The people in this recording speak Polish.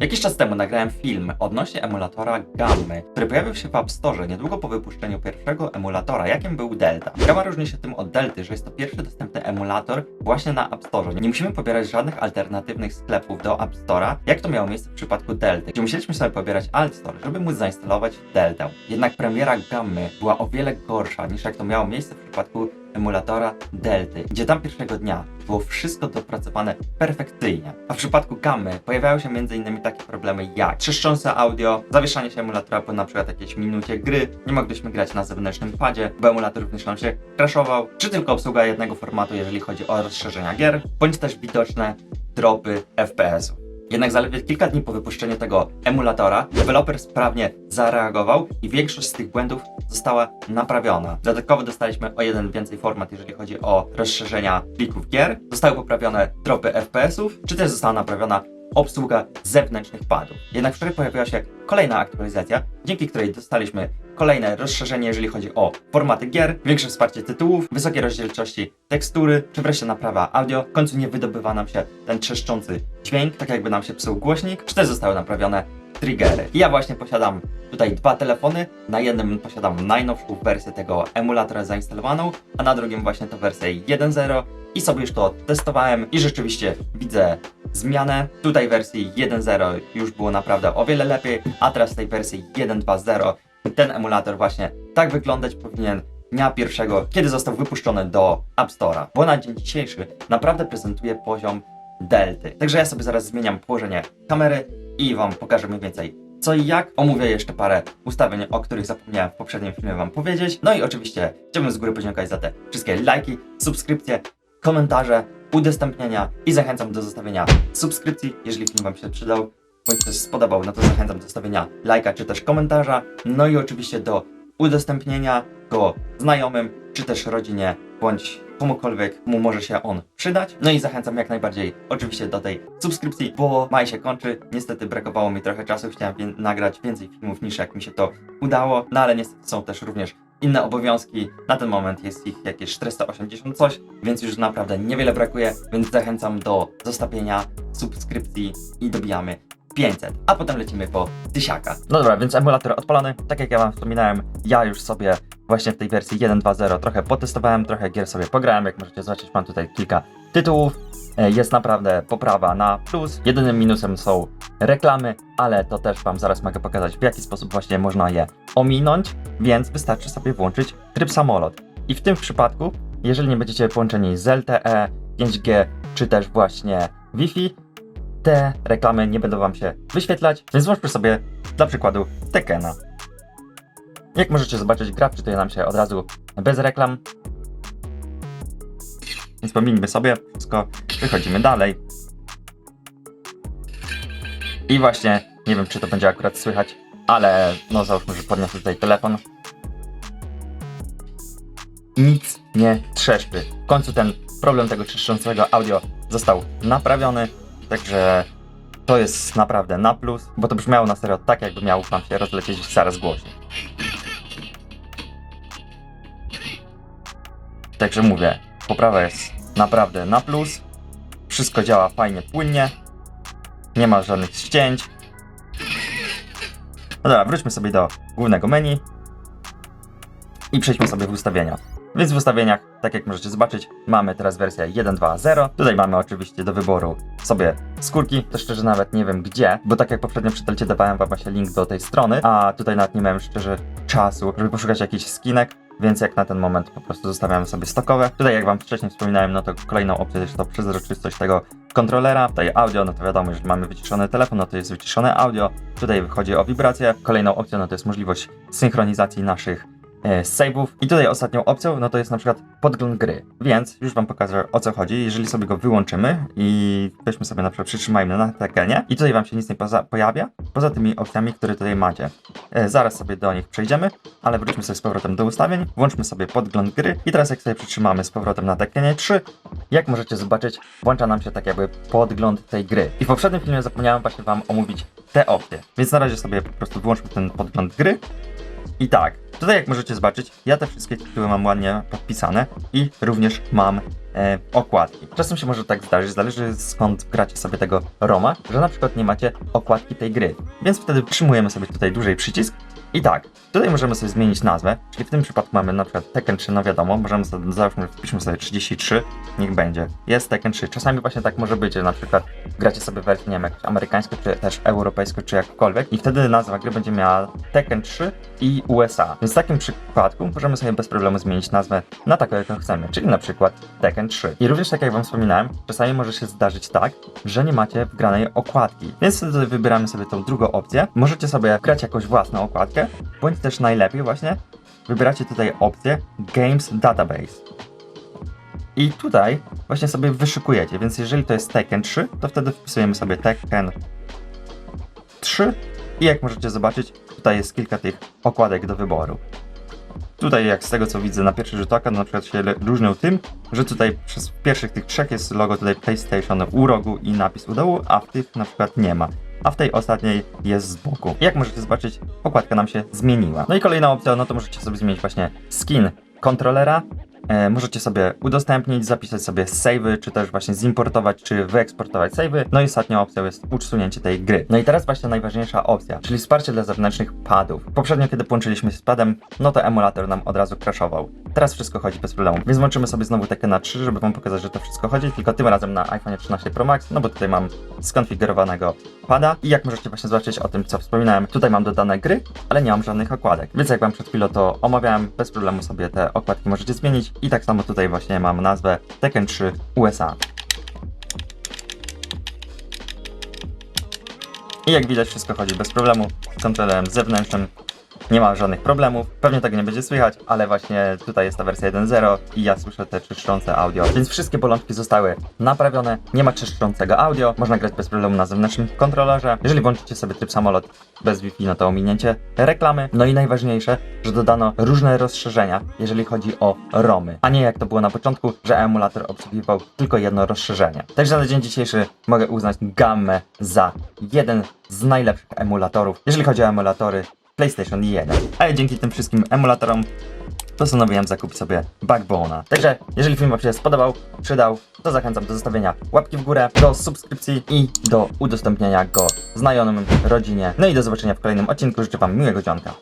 Jakiś czas temu nagrałem film odnośnie emulatora Gammy, który pojawił się w App Store niedługo po wypuszczeniu pierwszego emulatora, jakim był Delta. Gamma różni się tym od Delty, że jest to pierwszy dostępny emulator właśnie na App Store. Nie musimy pobierać żadnych alternatywnych sklepów do App Store'a, jak to miało miejsce w przypadku Delty, gdzie musieliśmy sobie pobierać Alt Store, żeby móc zainstalować Deltę. Jednak premiera Gammy była o wiele gorsza niż jak to miało miejsce w przypadku emulatora Delty, gdzie tam pierwszego dnia było wszystko dopracowane perfekcyjnie. A w przypadku Gammy pojawiały się m.in. takie problemy jak trzeszczące audio, zawieszanie się emulatora po przykład jakiejś minucie gry, nie mogliśmy grać na zewnętrznym padzie, bo emulator również nam się crashował, czy tylko obsługa jednego formatu, jeżeli chodzi o rozszerzenia gier, bądź też widoczne dropy FPS-u. Jednak zaledwie kilka dni po wypuszczeniu tego emulatora, deweloper sprawnie zareagował i większość z tych błędów została naprawiona. Dodatkowo dostaliśmy o jeden więcej format, jeżeli chodzi o rozszerzenia plików gier. Zostały poprawione dropy FPS-ów, czy też została naprawiona obsługa zewnętrznych padów. Jednak wczoraj pojawiła się kolejna aktualizacja, dzięki której dostaliśmy kolejne rozszerzenie, jeżeli chodzi o formaty gier, większe wsparcie tytułów, wysokie rozdzielczości tekstury, czy wreszcie naprawa audio. W końcu nie wydobywa nam się ten trzeszczący dźwięk, tak jakby nam się psuł głośnik, czy też zostały naprawione triggery. I ja właśnie posiadam tutaj dwa telefony. Na jednym posiadam najnowszą wersję tego emulatora zainstalowaną, a na drugim właśnie to wersję 1.0 i sobie już to testowałem i rzeczywiście widzę zmianę. Tutaj w wersji 1.0 już było naprawdę o wiele lepiej, a teraz w tej wersji 1.2.0 ten emulator właśnie tak wyglądać powinien dnia pierwszego, kiedy został wypuszczony do App Store'a, bo na dzień dzisiejszy naprawdę prezentuje poziom delty. Także ja sobie zaraz zmieniam położenie kamery i wam pokażę mniej więcej co i jak. Omówię jeszcze parę ustawień, o których zapomniałem w poprzednim filmie wam powiedzieć. No i oczywiście chciałbym z góry podziękować za te wszystkie lajki, subskrypcje, komentarze, udostępnienia i zachęcam do zostawienia subskrypcji, jeżeli film wam się przydał bądź też spodobał, no to zachęcam do zostawienia lajka czy też komentarza. No i oczywiście do udostępnienia go znajomym, czy też rodzinie, bądź komukolwiek mu może się on przydać. No i zachęcam jak najbardziej oczywiście do tej subskrypcji, bo maj się kończy. Niestety brakowało mi trochę czasu, chciałem nagrać więcej filmów niż jak mi się to udało, no ale niestety są też również inne obowiązki. Na ten moment jest ich jakieś 480 coś, więc już naprawdę niewiele brakuje, więc zachęcam do zostawienia subskrypcji i dobijamy 500, a potem lecimy po tysiaka. No dobra, więc emulator odpalony. Tak jak ja wam wspominałem, ja już sobie właśnie w tej wersji 1.2.0 trochę potestowałem, trochę gier sobie pograłem. Jak możecie zobaczyć, mam tutaj kilka tytułów. E, Jest naprawdę poprawa na plus. Jedynym minusem są reklamy, ale to też wam zaraz mogę pokazać, w jaki sposób właśnie można je ominąć, więc wystarczy sobie włączyć tryb samolot. I w tym przypadku, jeżeli nie będziecie połączeni z LTE, 5G czy też właśnie Wi-Fi, te reklamy nie będą wam się wyświetlać, więc włączmy sobie dla przykładu Tekena. Jak możecie zobaczyć, gra wczytuje nam się od razu bez reklam. Więc pomińmy sobie wszystko, przechodzimy dalej. I właśnie, nie wiem czy to będzie akurat słychać, ale no załóżmy, że podniosę tutaj telefon. Nic nie trzeszczy. W końcu ten problem tego trzeszczącego audio został naprawiony. Także to jest naprawdę na plus, bo to brzmiało na serio tak, jakby miał nam się rozlecieć zaraz głośniej. Także mówię, poprawa jest naprawdę na plus. Wszystko działa fajnie, płynnie. Nie ma żadnych ścięć. No dobra, wróćmy sobie do głównego menu. I przejdźmy sobie w ustawienia. Więc w ustawieniach, tak jak możecie zobaczyć, mamy teraz wersję 1.2.0. Tutaj mamy oczywiście do wyboru sobie skórki. To szczerze nawet nie wiem gdzie, bo tak jak poprzednio przy telcie dawałem wam właśnie link do tej strony, a tutaj nawet nie miałem szczerze czasu, żeby poszukać jakichś skinek. Więc jak na ten moment po prostu zostawiamy sobie stokowe. Tutaj jak wam wcześniej wspominałem, no to kolejną opcją jest to przezroczystość tego kontrolera. Tutaj audio, no to wiadomo, jeżeli mamy wyciszony telefon, no to jest wyciszone audio. Tutaj wychodzi o wibrację. Kolejną opcją, no to jest możliwość synchronizacji naszych save'ów. I tutaj ostatnią opcją, no to jest na przykład podgląd gry. Więc już wam pokażę o co chodzi. Jeżeli sobie go wyłączymy i weźmy sobie na przykład przytrzymajmy na tekenie i tutaj wam się nic nie pojawia, poza tymi opcjami, które tutaj macie. E, zaraz sobie do nich przejdziemy, ale wróćmy sobie z powrotem do ustawień, włączmy sobie podgląd gry i teraz jak sobie przytrzymamy z powrotem na tekenie 3, jak możecie zobaczyć, włącza nam się tak jakby podgląd tej gry. I w poprzednim filmie zapomniałem właśnie wam omówić te opcje, więc na razie sobie po prostu wyłączmy ten podgląd gry I tak, tutaj jak możecie zobaczyć, ja te wszystkie tytuły mam ładnie podpisane i również mam e, okładki. Czasem się może tak zdarzyć, zależy skąd gracie sobie tego Roma, że na przykład nie macie okładki tej gry. Więc wtedy przyjmujemy sobie tutaj dłużej przycisk i tak, tutaj możemy sobie zmienić nazwę, czyli w tym przypadku mamy na przykład Tekken 3, no wiadomo, możemy sobie, załóżmy, wpiszmy sobie 33, niech będzie. Jest Tekken 3. Czasami właśnie tak może być, że na przykład gracie sobie wersję, nie wiem, jakąś amerykańską, czy też europejską, czy jakkolwiek i wtedy nazwa gry będzie miała Tekken 3 i USA. Więc w takim przypadku możemy sobie bez problemu zmienić nazwę na taką, jaką chcemy, czyli na przykład Tekken 3. I również tak jak wam wspominałem, czasami może się zdarzyć tak, że nie macie wgranej okładki. Więc wtedy wybieramy sobie tą drugą opcję. Możecie sobie grać jakąś własną okładkę, bądź też najlepiej właśnie wybieracie tutaj opcję Games Database. I tutaj właśnie sobie wyszukujecie, więc jeżeli to jest Tekken 3, to wtedy wpisujemy sobie Tekken 3 i jak możecie zobaczyć, tutaj jest kilka tych okładek do wyboru. Tutaj jak z tego co widzę na pierwszy rzut oka, na przykład się różnią tym, że tutaj przez pierwszych tych trzech jest logo tutaj PlayStation u rogu i napis u dołu, a w tych na przykład nie ma. A w tej ostatniej jest z boku. Jak możecie zobaczyć, okładka nam się zmieniła. No i kolejna opcja, no to możecie sobie zmienić właśnie skin kontrolera. E, możecie sobie udostępnić, zapisać sobie savey, czy też właśnie zimportować, czy wyeksportować savey. No i ostatnia opcja jest usunięcie tej gry. No i teraz właśnie najważniejsza opcja, czyli wsparcie dla zewnętrznych padów. Poprzednio, kiedy połączyliśmy się z padem, no to emulator nam od razu crashował. Teraz wszystko chodzi bez problemu. Więc włączymy sobie znowu takie na 3, żeby wam pokazać, że to wszystko chodzi, tylko tym razem na iPhone 13 Pro Max, no bo tutaj mam skonfigurowanego pada i jak możecie właśnie zobaczyć o tym, co wspominałem, tutaj mam dodane gry, ale nie mam żadnych okładek. Więc jak wam przed chwilą to omawiałem, bez problemu sobie te okładki możecie zmienić i tak samo tutaj właśnie mam nazwę Tekken 3 USA. I jak widać wszystko chodzi bez problemu, z kontrolerem zewnętrznym nie ma żadnych problemów. Pewnie tego nie będzie słychać, ale właśnie tutaj jest ta wersja 1.0 i ja słyszę te czyszczące audio. Więc wszystkie bolączki zostały naprawione. Nie ma czyszczącego audio. Można grać bez problemu na zewnętrznym kontrolerze. Jeżeli włączycie sobie tryb samolot bez Wi-Fi, no to ominięcie reklamy. No i najważniejsze, że dodano różne rozszerzenia, jeżeli chodzi o ROMy. A nie jak to było na początku, że emulator obsługiwał tylko jedno rozszerzenie. Także na dzień dzisiejszy mogę uznać Gammę za jeden z najlepszych emulatorów, jeżeli chodzi o emulatory PlayStation 1. A ja dzięki tym wszystkim emulatorom postanowiłem zakupić sobie Backbone'a. Także jeżeli film Wam się spodobał, przydał, to zachęcam do zostawienia łapki w górę, do subskrypcji i do udostępniania go znajomym, rodzinie. No i do zobaczenia w kolejnym odcinku. Życzę Wam miłego dzionka.